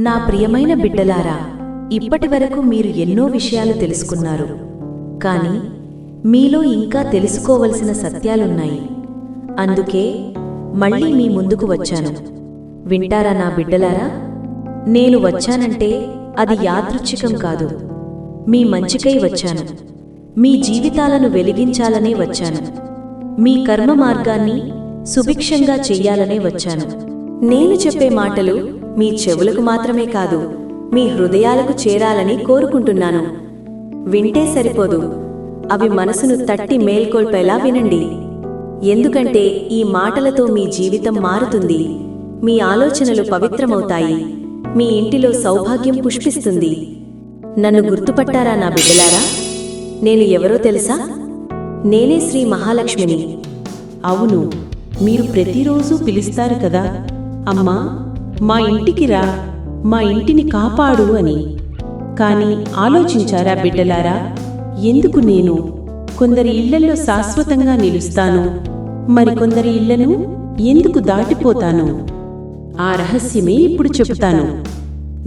నా ప్రియమైన బిడ్డలారా ఇప్పటివరకు మీరు ఎన్నో విషయాలు తెలుసుకున్నారు. కానీ మీలో ఇంకా తెలుసుకోవలసిన సత్యాలున్నాయి. అందుకే మళ్ళీ మీ ముందుకు వచ్చాను. వింటారా నా బిడ్డలారా? నేను వచ్చానంటే అది యాదృచ్ఛికం కాదు. మీ మంచికై వచ్చాను. మీ జీవితాలను వెలిగించాలనే వచ్చాను. మీ కర్మ మార్గాన్ని సుభిక్షంగా చెయ్యాలనే వచ్చాను. నేను చెప్పే మాటలు మీ చెవులకు మాత్రమే కాదు మీ హృదయాలకు చేరాలని కోరుకుంటున్నాను. వింటే సరిపోదు. అవి మనసును తట్టి మేల్కొల్పేలా వినండి. ఎందుకంటే ఈ మాటలతో మీ జీవితం మారుతుంది. మీ ఆలోచనలు పవిత్రమవుతాయి. మీ ఇంటిలో సౌభాగ్యం పుష్పిస్తుంది. నన్ను గుర్తుపట్టారా నా బిడ్డలారా? నేను ఎవరో తెలుసా? నేనే శ్రీ మహాలక్ష్మిని. అవును మీరు ప్రతిరోజు పిలుస్తారు కదా. అమ్మా మా ఇంటికి రా మా ఇంటిని కాపాడు అని. కాని ఆలోచించారా బిడ్డలారా? ఎందుకు నేను? కొందరి ఇళ్ళలో శాశ్వతంగా నిలుస్తాను. మరికొందరి ఇళ్ళను ఎందుకు దాటిపోతాను? ఆ రహస్యమే ఇప్పుడు చెబుతాను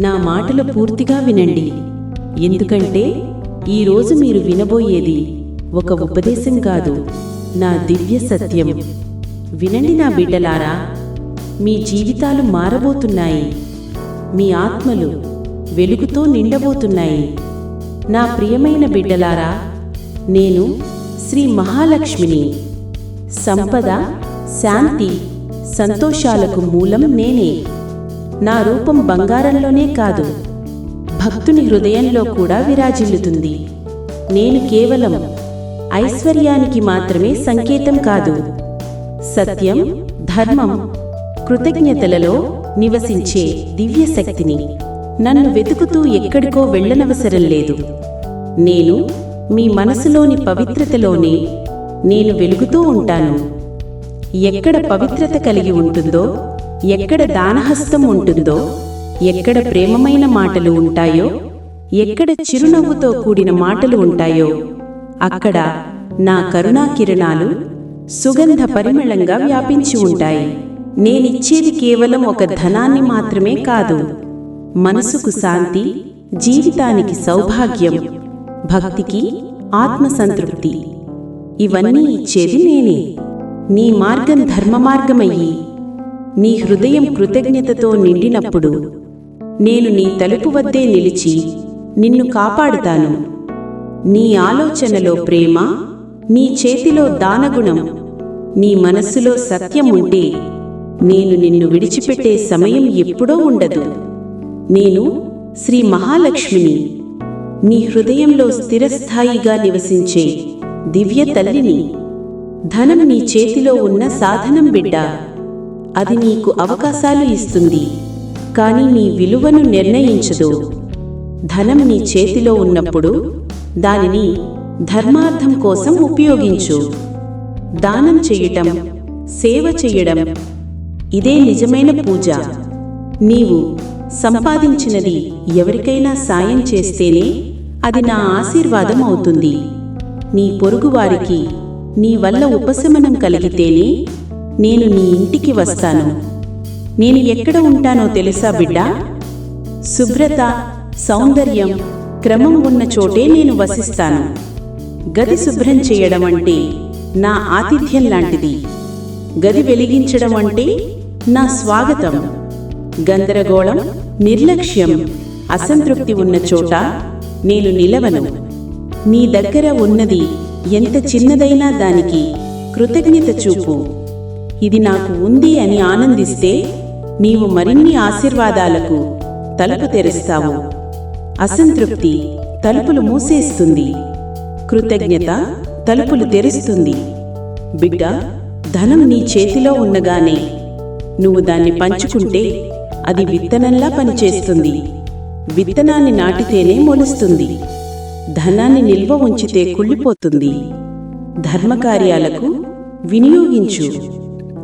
నా మాటలు పూర్తిగా వినండి. ఎందుకంటే ఈరోజు మీరు వినబోయేది ఒక ఉపదేశం కాదు నా దివ్య సత్యం. వినండి నా బిడ్డలారా మీ జీవితాలు మారబోతున్నాయి. మీ ఆత్మలు వెలుగుతో నిండబోతున్నాయి. నా ప్రియమైన బిడ్డలారా నేను శ్రీ మహాలక్ష్మిని. సంపద శాంతి సంతోషాలకు మూలం నేనే. నా రూపం బంగారంలోనే కాదు భక్తుని హృదయంలో కూడా విరాజిల్లుతుంది. నేను కేవలం ఐశ్వర్యానికి మాత్రమే సంకేతం కాదు. సత్యం ధర్మం కృతజ్ఞతలలో నివసించే దివ్యశక్తిని నన్ను వెతుకుతూ ఎక్కడికో వెళ్ళనవసరం లేదు. నేను మీ మనసులోని పవిత్రతలోనే నేను వెలుగుతూ ఉంటాను. ఎక్కడ పవిత్రత కలిగి ఉంటుందో ఎక్కడ దానహస్తం ఉంటుందో ఎక్కడ ప్రేమమైన మాటలు ఉంటాయో ఎక్కడ చిరునవ్వుతో కూడిన మాటలు ఉంటాయో అక్కడ నా కరుణా కిరణాలు సుగంధ పరిమళంగా వ్యాపించి ఉంటాయి. నేనిచ్చేది కేవలం ఒక ధనాన్ని మాత్రమే కాదు. మనసుకు శాంతి జీవితానికి సౌభాగ్యం భక్తికి ఆత్మసంతృప్తి. ఇవన్నీ ఇచ్చేది నేనే. నీ మార్గం ధర్మ మార్గమయ్యి నీ హృదయం కృతజ్ఞతతో నిండినప్పుడు నేను నీ తలుపు వద్దే నిలిచి నిన్ను కాపాడుతాను. నీ ఆలోచనలో ప్రేమ నీ చేతిలో దానగుణం నీ మనస్సులో సత్యం ఉంటే నేను నిన్ను విడిచిపెట్టే సమయం ఎప్పుడో ఉండదు. నేను శ్రీ మహాలక్ష్మిని నీ హృదయంలో స్థిరస్థాయిగా నివసించే దివ్య తల్లిని ధనం నీ చేతిలో ఉన్న సాధనం బిడ్డ. అది నీకు అవకాశాలు ఇస్తుంది కానీ నీ విలువను నిర్ణయించదు. ధనం నీ చేతిలో ఉన్నప్పుడు దానిని ధర్మార్థం కోసం ఉపయోగించు. దానం చెయ్యటం సేవ చెయ్యడం ఇదే నిజమైన పూజ. నీవు సంపాదించినది ఎవరికైనా సాయం చేస్తేనే అది నా ఆశీర్వాదం అవుతుంది. నీ పొరుగువారికి నీ వల్ల ఉపశమనం కలిగితేనే నేను నీ ఇంటికి వస్తాను. నేను ఎక్కడ ఉంటానో తెలుసా బిడ్డా? శుభ్రత సౌందర్యం క్రమం ఉన్న చోటే నేను వసిస్తాను. గది శుభ్రం చేయడం అంటే నా ఆతిథ్యం లాంటిది. గది వెలిగించడం అంటే నా స్వాగతం. గందరగోళం నిర్లక్ష్యం అసంతృప్తి ఉన్న చోట నేను నిలవను. నీ దగ్గర ఉన్నది ఎంత చిన్నదైనా దానికి కృతజ్ఞత చూపు. ఇది నాకు ఉంది అని ఆనందిస్తే నీవు మరిన్ని ఆశీర్వాదాలకు తలుపు తెరుస్తావు అసంతృప్తి తలుపులు మూసేస్తుంది. కృతజ్ఞత తలుపులు తెరుస్తుంది. బిడ్డ ధనం నీ చేతిలో ఉన్నగానే నువ్వు దాన్ని పంచుకుంటే అది విత్తనంలా పనిచేస్తుంది. విత్తనాన్ని నాటితేనే మొలుస్తుంది. ధనాన్ని నిల్వ ఉంచితే కుళ్ళిపోతుంది. ధర్మకార్యాలకు వినియోగించు.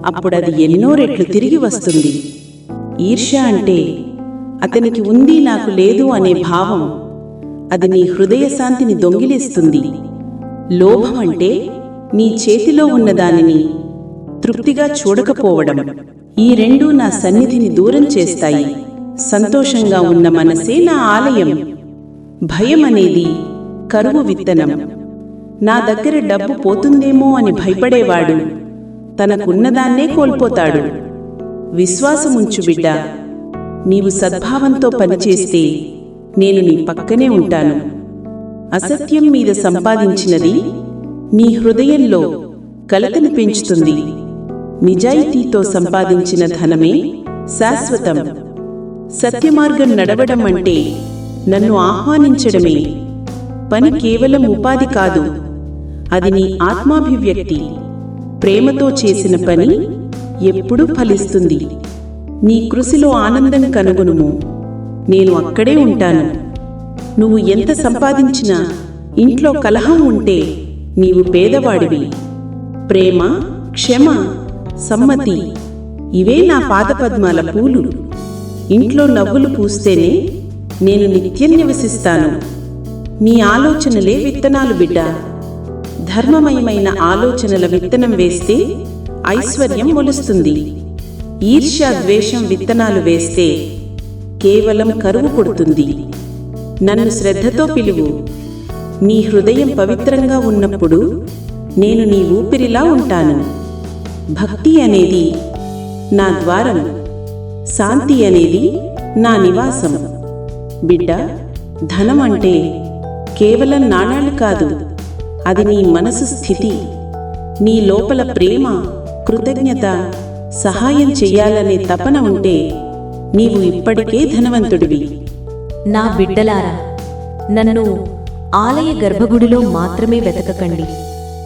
అప్పుడది ఎన్నో రెట్లు తిరిగి వస్తుంది. ఈర్ష్య అంటే అతనికి ఉంది నాకు లేదు అనే భావం. అది నీ హృదయ శాంతిని దొంగిలిస్తుంది. లోభం అంటే నీ చేతిలో ఉన్న దానిని తృప్తిగా చూడకపోవడం. ఈ రెండూ నా సన్నిధిని దూరం చేస్తాయి. సంతోషంగా ఉన్న మనసే నా ఆలయం. భయం అనేది కరువు విత్తనం. నా దగ్గర డబ్బు పోతుందేమో అని భయపడేవాడు. తనకున్నదాన్నే కోల్పోతాడు. విశ్వాసముంచు బిడ్డ నీవు సద్భావంతో పనిచేస్తే నేను నీ పక్కనే ఉంటాను. అసత్యం మీద సంపాదించినది నీ హృదయంలో కలతను పెంచుతుంది. నిజాయితీతో సంపాదించిన ధనమే శాశ్వతం. సత్యమార్గం నడవడం అంటే నన్ను ఆహ్వానించడమే. పని కేవలం ఉపాధి కాదు అది నీ ఆత్మాభివ్యక్తి. ప్రేమతో చేసిన పని ఎప్పుడూ ఫలిస్తుంది. నీ కృషిలో ఆనందం కనుగొనుము. నేను అక్కడే ఉంటాను. నువ్వు ఎంత సంపాదించినా ఇంట్లో కలహం ఉంటే నీవు పేదవాడివి. ప్రేమ క్షమ సమ్మతి. ఇవే నా పాదపద్మాల పూలు. ఇంట్లో నవ్వులు పూస్తేనే నేను నిత్యం నివసిస్తాను. నీ ఆలోచనలే విత్తనాలు బిడ్డ. ధర్మమయమైన ఆలోచనల విత్తనం వేస్తే ఐశ్వర్యం మొలుస్తుంది. ఈర్ష్యా ద్వేషం విత్తనాలు వేస్తే కేవలం కరువు పుడుతుంది నన్ను శ్రద్ధతో పిలువు. నీ హృదయం పవిత్రంగా ఉన్నప్పుడు నేను నీ ఊపిరిలా ఉంటాను. భక్తి అనేది నా ద్వారం శాంతి అనేది నా నివాసం. బిడ్డ ధనం అంటే కేవలం నాణాలు కాదు అది నీ మనసు స్థితి. నీ లోపల ప్రేమ కృతజ్ఞత సహాయం చెయ్యాలనే తపన ఉంటే నీవు ఇప్పటికే ధనవంతుడివి. నా బిడ్డలారా నన్ను ఆలయ గర్భగుడిలో మాత్రమే వెతకకండి.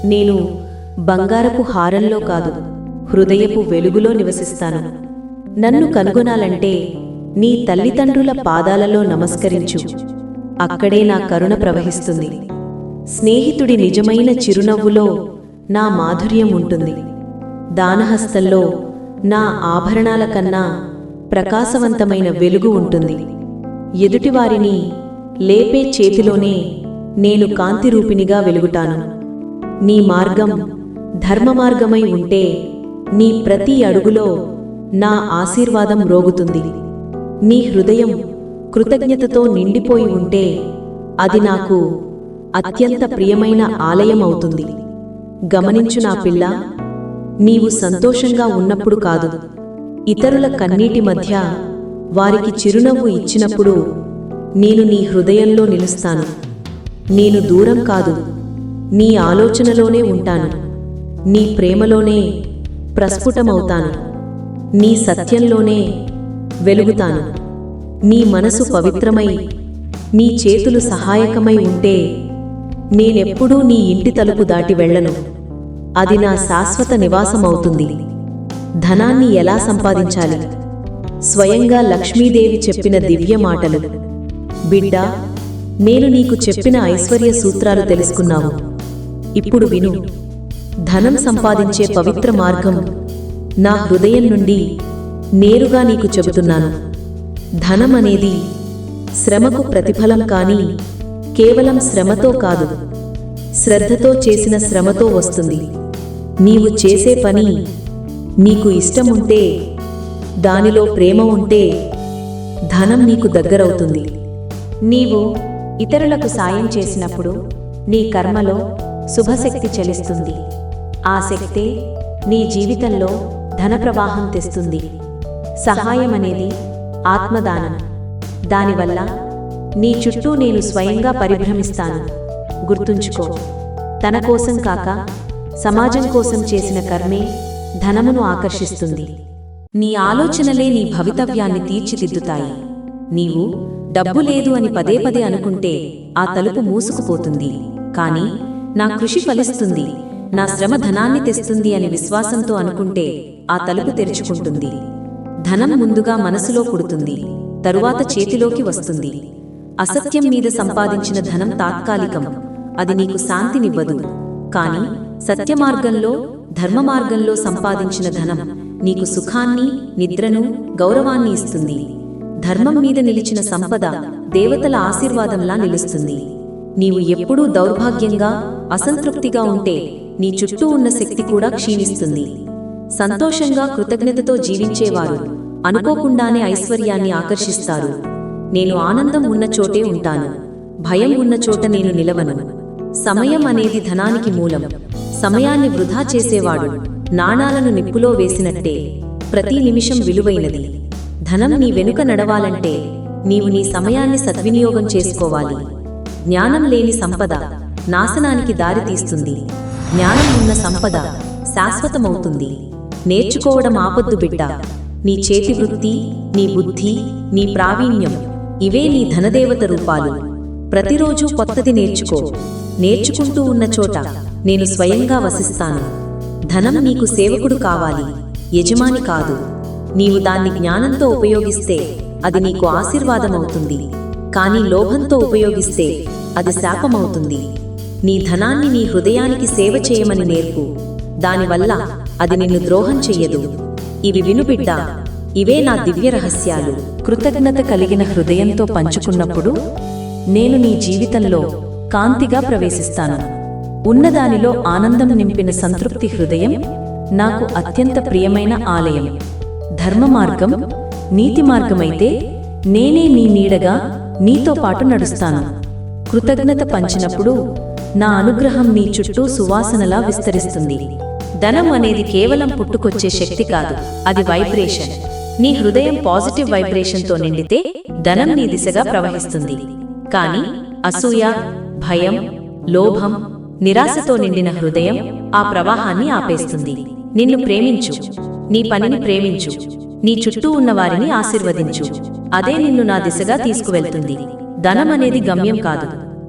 నేను బంగారపు హారంలో కాదు హృదయపు వెలుగులో నివసిస్తాను. నన్ను కనుగొనాలంటే నీ తల్లిదండ్రుల పాదాలలో నమస్కరించు. అక్కడే నా కరుణ ప్రవహిస్తుంది. స్నేహితుడి నిజమైన చిరునవ్వులో నా మాధుర్యం ఉంటుంది. దానహస్తంలో నా ఆభరణాల కన్నా ప్రకాశవంతమైన వెలుగు ఉంటుంది. ఎదుటివారిని లేపే చేతిలోనే నేను కాంతిరూపిణిగా వెలుగుతాను. నీ మార్గం ధర్మ మార్గమై ఉంటే నీ ప్రతి అడుగులో నా ఆశీర్వాదం రోగుతుంది నీ హృదయం కృతజ్ఞతతో నిండిపోయి ఉంటే అది నాకు అత్యంత ప్రియమైన ఆలయం అవుతుంది. గమనించు నా పిల్ల నీవు సంతోషంగా ఉన్నప్పుడు కాదు. ఇతరుల కన్నీటి మధ్య వారికి చిరునవ్వు ఇచ్చినప్పుడు నేను నీ హృదయంలో నిలుస్తాను. నేను దూరం కాదు నీ ఆలోచనలోనే ఉంటాను. నీ ప్రేమలోనే ప్రస్ఫుటమవుతాను. నీ సత్యంలోనే వెలుగుతాను. నీ మనసు పవిత్రమై నీ చేతులు సహాయకమై ఉంటే నేనెప్పుడూ నీ ఇంటి తలుపు దాటి వెళ్ళను. అది నా శాశ్వత నివాసమవుతుంది. ధనాన్ని ఎలా సంపాదించాలి? స్వయంగా లక్ష్మీదేవి చెప్పిన దివ్య మాటలు. బిడ్డా నేను నీకు చెప్పిన ఐశ్వర్య సూత్రాలు తెలుసుకున్నావు. ఇప్పుడు విను. ధనం సంపాదించే పవిత్ర మార్గం నా హృదయం నుండి నేరుగా నీకు చెబుతున్నాను. ధనం అనేది శ్రమకు ప్రతిఫలం కాని కేవలం శ్రమతో కాదు శ్రద్ధతో చేసిన శ్రమతో వస్తుంది. నీవు చేసే పని నీకు ఇష్టముంటే దానిలో ప్రేమ ఉంటే ధనం నీకు దగ్గరవుతుంది. నీవు ఇతరులకు సాయం చేసినప్పుడు నీ కర్మలో శుభశక్తి చెలిస్తుంది ఆ శక్తే నీ జీవితంలో ధన ప్రవాహం తెస్తుంది. సహాయం అనేది ఆత్మదానం. దానివల్ల నీ చుట్టూ నేను స్వయంగా పరిభ్రమిస్తాను. గుర్తుంచుకో తన కోసం కాక సమాజం కోసం చేసిన కర్మే ధనమును ఆకర్షిస్తుంది. నీ ఆలోచనలే నీ భవితవ్యాన్ని తీర్చిదిద్దుతాయి. నీవు డబ్బు లేదు అని పదే పదే అనుకుంటే ఆ తలుపు మూసుకుపోతుంది. కాని నా కృషి ఫలిస్తుంది. నా శ్రమ ధనాన్ని తెస్తుంది అని విశ్వాసంతో అనుకుంటే ఆ తలుపు తెరుచుకుంటుంది. ధనం ముందుగా మనసులో పుడుతుంది తరువాత చేతిలోకి వస్తుంది. అసత్యం మీద సంపాదించిన ధనం తాత్కాలికం అది నీకు శాంతినివ్వదు. కాని సత్యమార్గంలో ధర్మ మార్గంలో సంపాదించిన ధనం నీకు సుఖాన్ని నిద్రను గౌరవాన్ని ఇస్తుంది. ధర్మం మీద నిలిచిన సంపద దేవతల ఆశీర్వాదంలా నిలుస్తుంది. నీవు ఎప్పుడూ దౌర్భాగ్యంగా అసంతృప్తిగా ఉంటే నీ చుట్టూ ఉన్న శక్తి కూడా క్షీణిస్తుంది. సంతోషంగా కృతజ్ఞతతో జీవించేవారు అనుకోకుండానే ఐశ్వర్యాన్ని ఆకర్షిస్తారు. నేను ఆనందం ఉన్న చోటే ఉంటాను. భయం ఉన్న చోట నేను నిలవను. సమయం అనేది ధనానికి మూలం. సమయాన్ని వృధా చేసేవాడు నాణాలను నిప్పులో వేసినట్టే. ప్రతి నిమిషం విలువైనది. ధనం నీ వెనుక నడవాలంటే నీవు నీ సమయాన్ని సద్వినియోగం చేసుకోవాలి. జ్ఞానం లేని సంపద నాశనానికి దారితీస్తుంది. జ్ఞానం ఉన్న సంపద శాశ్వతమవుతుంది. నేర్చుకోవడం ఆపద్దు బిడ్డ. నీ చేతి వృత్తి నీ బుద్ధి నీ ప్రావీణ్యం ఇవే నీ ధనదేవత రూపాలు. ప్రతిరోజు కొత్తది నేర్చుకో. నేర్చుకుంటూ ఉన్న చోట నేను స్వయంగా వసిస్తాను. ధనం నీకు సేవకుడు కావాలి. యజమాని కాదు. నీవు దాన్ని జ్ఞానంతో ఉపయోగిస్తే అది నీకు ఆశీర్వాదమవుతుంది. కానీ లోభంతో ఉపయోగిస్తే అది శాపమవుతుంది. నీ ధనాన్ని నీ హృదయానికి సేవ చేయమని నేర్పు. దానివల్ల అది నిన్ను ద్రోహం చెయ్యదు. ఇవి వినుబిడ్డ ఇవే నా దివ్య రహస్యాలు. కృతజ్ఞత కలిగిన హృదయంతో పంచుకున్నప్పుడు నేను నీ జీవితంలో కాంతిగా ప్రవేశిస్తాను. ఉన్నదానిలో ఆనందం నింపిన సంతృప్తి హృదయం నాకు అత్యంత ప్రియమైన ఆలయం. ధర్మ మార్గం నీతి మార్గమైతే నేనే నీ నీడగా నీతో పాటు నడుస్తాను. కృతజ్ఞత పంచినప్పుడు నా అనుగ్రహం నీ చుట్టూ సువాసనలా విస్తరిస్తుంది. ధనం అనేది కేవలం పుట్టుకొచ్చే శక్తి కాదు అది వైబ్రేషన్. నీ హృదయం పాజిటివ్ వైబ్రేషన్తో నిండితే ధనం నీ దిశగా ప్రవహిస్తుంది. కానీ అసూయ భయం లోభం నిరాశతో నిండిన హృదయం ఆ ప్రవాహాన్ని ఆపేస్తుంది. నిన్ను ప్రేమించు. నీ పనిని ప్రేమించు. నీ చుట్టూ ఉన్న వారిని ఆశీర్వదించు. అదే నిన్ను నా దిశగా తీసుకువెళ్తుంది. ధనం అనేది గమ్యం కాదు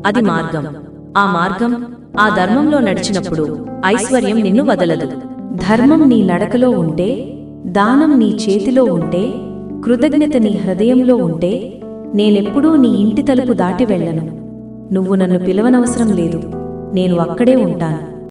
అది మార్గం. ఆ మార్గం ఆ ధర్మంలో నడిచినప్పుడు ఐశ్వర్యం నిన్ను వదలదు. ధర్మం నీ నడకలో ఉంటే దానం నీ చేతిలో ఉంటే కృతజ్ఞత నీ హృదయంలో ఉంటే నేనెప్పుడూ నీ ఇంటి తలుపు దాటి వెళ్ళను. నువ్వు నన్ను పిలవనవసరం లేదు. నేను అక్కడే ఉంటాను.